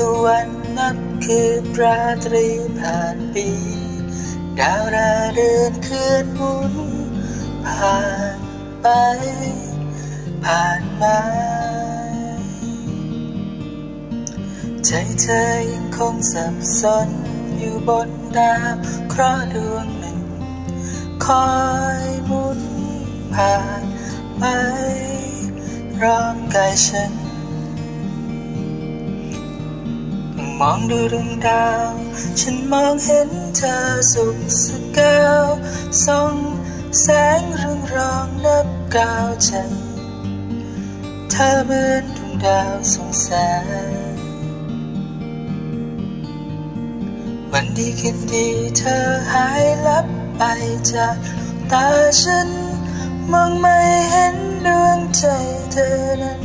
ตะวันนับคืนราตรีผ่านปี ดาวราเดินคืนหมุน ผ่านไป ผ่านมา ใจเธอยังคงสับสนอยู่บนดาวเคราะห์ดวงหนึ่ง คอยหมุนผ่านไปรอบกายฉัน มองดูดวงดาว ฉันมองเห็นเธอสุขสกาวส่องแสงเรืองรองนับกาวใจเธอเหมือนดวงดาวสงแสงวันดีคืนดีเธอหายลับไปจากตาฉัน มองไม่เห็นดวงใจเธอนั้น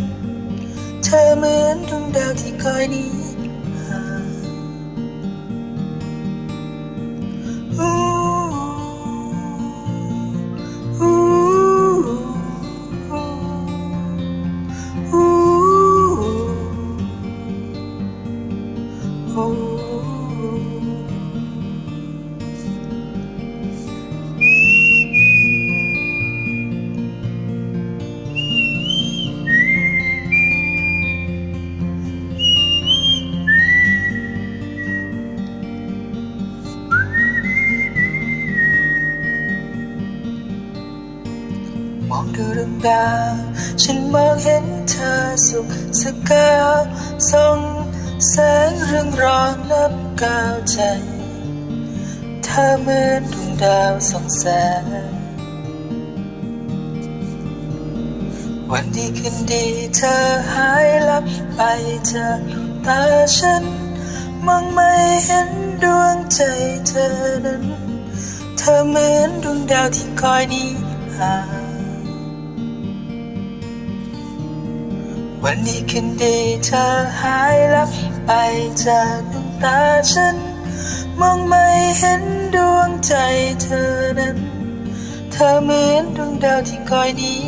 เธอเหมือนดวงดาวที่คอยนี้ อู้มองดูดวงดาวฉันมองเห็นเธอสุขสกาวส่อง แสงเรืองรองนับกาวใจเธอเหมือนดวงดาวส่องแสง วันดีคืนดีเธอหายลับไปจากตาฉันมองไม่เห็นดวงใจเธอนั้น เธอเหมือนดวงดาวที่คอยดีห่า วันนี้คืนดีเธอหายลับไปจากดวงตาฉัน มองไม่เห็นดวงใจเธอนั้น เธอเหมือนดวงดาวที่คอยนี้